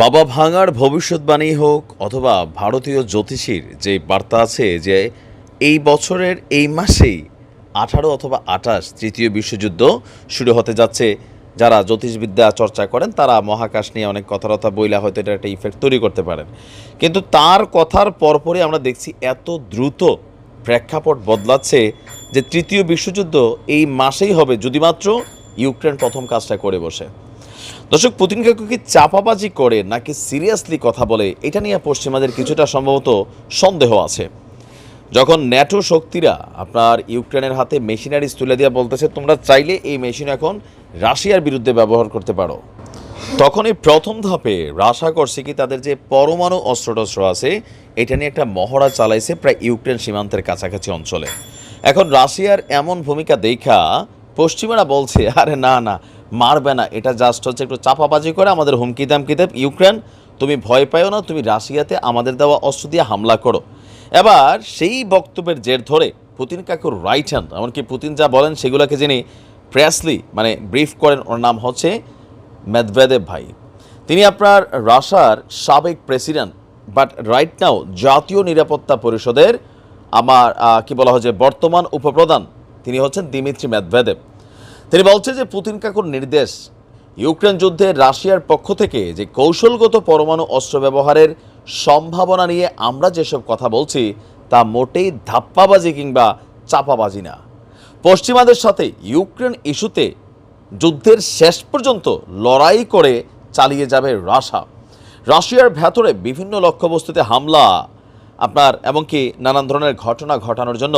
বাবা ভাঙার ভবিষ্যৎবাণী হোক অথবা ভারতীয় জ্যোতিষীর যে বার্তা আছে যে এই বছরের এই মাসেই আঠারো অথবা আঠাশ তৃতীয় বিশ্বযুদ্ধ শুরু হতে যাচ্ছে। যারা জ্যোতিষবিদ্যা চর্চা করেন, তারা মহাকাশ নিয়ে অনেক কথাবার্তা বইলা হয়তো এটা একটা ইফেক্ট তৈরি করতে পারেন। কিন্তু তার কথার পরপরই আমরা দেখছি এত দ্রুত প্রেক্ষাপট বদলাচ্ছে যে তৃতীয় বিশ্বযুদ্ধ এই মাসেই হবে যদি মাত্র ইউক্রেন প্রথম কাজটা করে বসে। দর্শক পুতিন কাকু কি চাপাবাজি করে নাকি সিরিয়াসলি কথা বলে? এটা নিয়ে পশ্চিমাদের কিছুটা সম্ভবত সন্দেহ আছে। যখন ন্যাটো শক্তিরা আপনার ইউক্রেনের হাতে মেশিনারিজ তুলে দিয়ে বলতেছে, তোমরা চাইলে এই মেশিন এখন রাশিয়ার বিরুদ্ধে ব্যবহার করতে পারো। তখন এই প্রথম ধাপে রাশা করছে কি, তাদের যে পরমাণু অস্ত্রটস্ত্র আছে, এটা নিয়ে একটা মহড়া চালাইছে প্রায় ইউক্রেন সীমান্তের কাছাকাছি অঞ্চলে। এখন রাশিয়ার এমন ভূমিকা দেখা, পশ্চিমারা বলছে, আরে না না মারবে না। এটা জাস্ট হচ্ছে একটু চাপাবাজি করে আমাদের হুমকি দামকি দেব। ইউক্রেন, তুমি ভয় পাও না, তুমি রাশিয়াতে আমাদের দেওয়া অস্ত্র দিয়ে হামলা করো। এবার সেই বক্তব্যের জের ধরে পুতিন কাকুর রাইট হ্যান্ড এমনকি পুতিন যা বলেন সেগুলোকে যিনি প্রেসলি মানে ব্রিফ করেন, ওর নাম হচ্ছে মেদভেদেব ভাই। তিনি আপনার রাশার সাবেক প্রেসিডেন্ট বাট রাইট নাও জাতীয় নিরাপত্তা পরিষদের আমার কি বলা হয় যে বর্তমান উপপ্রধান, তিনি হচ্ছেন দিমিত্রি মেদভেদেব। তিনি বলছে যে পুতিন কাকুর নির্দেশ, ইউক্রেন যুদ্ধে রাশিয়ার পক্ষ থেকে যে কৌশলগত পরমাণু অস্ত্র ব্যবহারের সম্ভাবনা নিয়ে আমরা যেসব কথা বলছি, তা মোটেই ধাপ্পাবাজি কিংবা চাপাবাজি না। পশ্চিমাদের সাথে ইউক্রেন ইস্যুতে যুদ্ধের শেষ পর্যন্ত লড়াই করে চালিয়ে যাবে রাশা রাশিয়ার ভেতরে বিভিন্ন লক্ষ্যবস্তুতে হামলা আপনার এমনকি নানান ধরনের ঘটনা ঘটানোর জন্য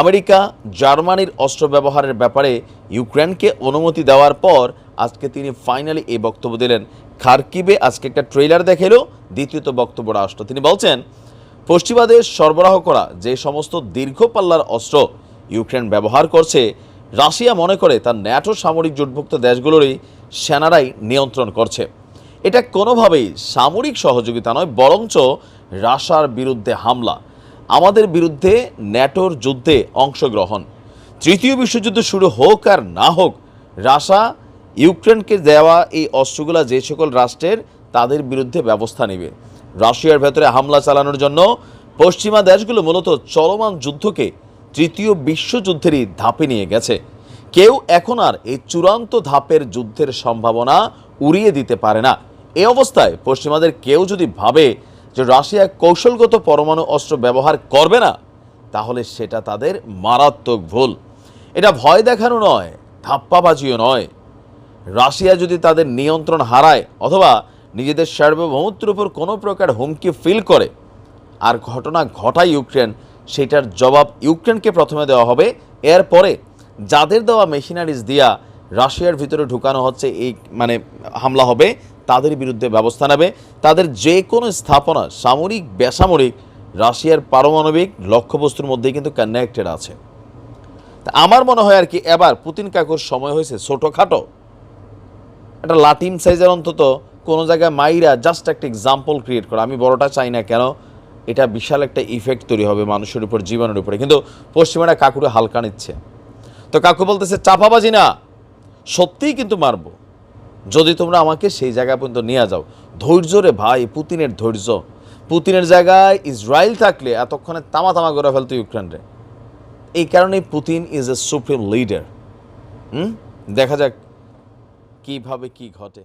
আমেরিকা, জার্মানির অস্ত্র ব্যবহারের ব্যাপারে ইউক্রেনকে অনুমতি দেওয়ার পর আজকে তিনি ফাইনালি এই বক্তব্য দিলেন। খার্কিবে আজকে একটা ট্রেলার দেখাল দ্বিতীয়ত বক্তব্যটা আসলো তিনি বলছেন পশ্চিমাদের সরবরাহ করা যে সমস্ত দীর্ঘ পাল্লার অস্ত্র ইউক্রেন ব্যবহার করছে, রাশিয়া মনে করে তার ন্যাটো সামরিক জোটভুক্ত দেশগুলোরই সেনারাই নিয়ন্ত্রণ করছে। এটা কোনোভাবেই সামরিক সহযোগিতা নয়, বরঞ্চ রাশার বিরুদ্ধে হামলা। আমাদের বিরুদ্ধে ন্যাটোর যুদ্ধে অংশগ্রহণ। তৃতীয় বিশ্বযুদ্ধ শুরু হোক আর না হোক, রাশা ইউক্রেনকে দেওয়া এই অস্ত্রগুলা যে সকল রাষ্ট্রের, তাদের বিরুদ্ধে ব্যবস্থা নেবে। রাশিয়ার ভেতরে হামলা চালানোর জন্য পশ্চিমা দেশগুলো মূলত চলমান যুদ্ধকে তৃতীয় বিশ্বযুদ্ধেরই ধাপে নিয়ে গেছে। কেউ এখন আর এই চূড়ান্ত ধাপের যুদ্ধের সম্ভাবনা উড়িয়ে দিতে পারে না। এই অবস্থায় পশ্চিমাদের কেউ যদি ভাবে যে রাশিয়া কৌশলগত পরমাণু অস্ত্র ব্যবহার করবে না, তাহলে সেটা তাদের মারাত্মক ভুল। এটা ভয় দেখানো নয়, ধাপ্পাবাজিও নয়। রাশিয়া যদি তাদের নিয়ন্ত্রণ হারায় অথবা নিজেদের সার্বভৌমত্বের উপর কোনো প্রকার হুমকি ফিল করে, আর ঘটনা ঘটায় ইউক্রেন, সেটার জবাব ইউক্রেনকে প্রথমে দেওয়া হবে। এরপরে যাদের দেওয়া মেশিনারিজ দিয়া রাশিয়ার ভিতরে ঢুকানো হচ্ছে, এই মানে হামলা হবে তাদের বিরুদ্ধে ব্যবস্থা নেবে। তাদের যে কোনো স্থাপনা সামরিক, বেসামরিক, রাশিয়ার পারমাণবিক লক্ষ্যবস্তুর মধ্যেই কিন্তু কানেক্টেড আছে। তা আমার মনে হয় আর কি, এবার পুতিন কাকুর সময় হয়েছে ছোটোখাটো। একটা লাটিম সাইজের অন্তত কোনো জায়গায় মাইরা জাস্ট একটা এক্সাম্পল ক্রিয়েট করা। আমি বড়টা চাই না কেন, এটা বিশাল একটা ইফেক্ট তৈরি হবে মানুষের উপর, জীবনের উপরে। কিন্তু পশ্চিমারা কাকুরে হালকা নিচ্ছে। তো কাকু বলতেছে, চাপাবাজি না, সত্যিই কিন্তু মারবো। যদি তোমরা আমাকে সেই জায়গা পর্যন্ত নিয়ে যাও, ধৈর্য রে ভাই, পুতিনের ধৈর্য। পুতিনের জায়গায় ইসরায়েল থাকলে এতক্ষণে তামা তামা করে ফেলতো ইউক্রেনরে এই কারণেই Putin is a supreme leader দেখা যাক কীভাবে কি ঘটে।